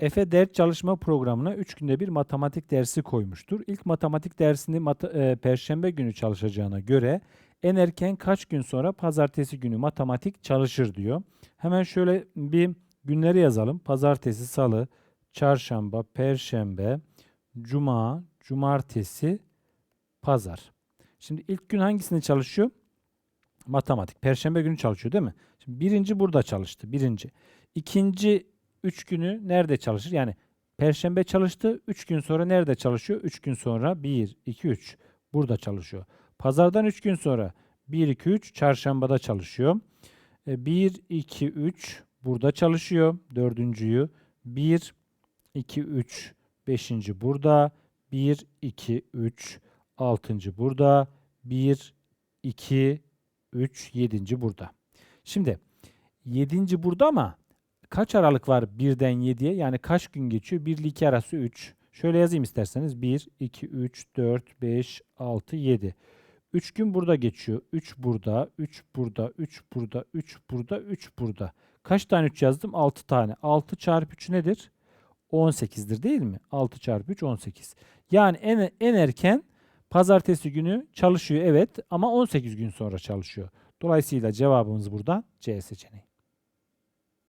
Efe ders çalışma programına 3 günde bir matematik dersi koymuştur. İlk matematik dersini mata- e, perşembe günü çalışacağına göre en erken kaç gün sonra pazartesi günü matematik çalışır diyor. Hemen şöyle bir günleri yazalım. Pazartesi, salı, çarşamba, perşembe, cuma, cumartesi, pazar. Şimdi ilk gün hangisini çalışıyor? Matematik. Perşembe günü çalışıyor değil mi? Şimdi birinci burada çalıştı. Birinci. İkinci üç günü nerede çalışır? Yani Perşembe çalıştı. Üç gün sonra nerede çalışıyor? Üç gün sonra 1, 2, 3 burada çalışıyor. Pazardan üç gün sonra 1, 2, 3 çarşambada çalışıyor. 1, 2, 3 burada çalışıyor. Dördüncüyü. 1, 2, 3 beşinci burada. 1, 2, 3 altıncı burada. 1, 2, 3 yedinci burada. Şimdi yedinci burada ama kaç aralık var 1'den 7'ye? Yani kaç gün geçiyor? 1 ile 2 arası 3. Şöyle yazayım isterseniz. 1, 2, 3, 4, 5, 6, 7. 3 gün burada geçiyor. 3 burada, 3 burada, 3 burada, 3 burada, 3 burada. Kaç tane 3 yazdım? 6 tane. 6 çarpı 3 nedir? 18'dir değil mi? 6 çarpı 3 18. Yani en, en erken pazartesi günü çalışıyor evet ama 18 gün sonra çalışıyor. Dolayısıyla cevabımız burada C seçeneği.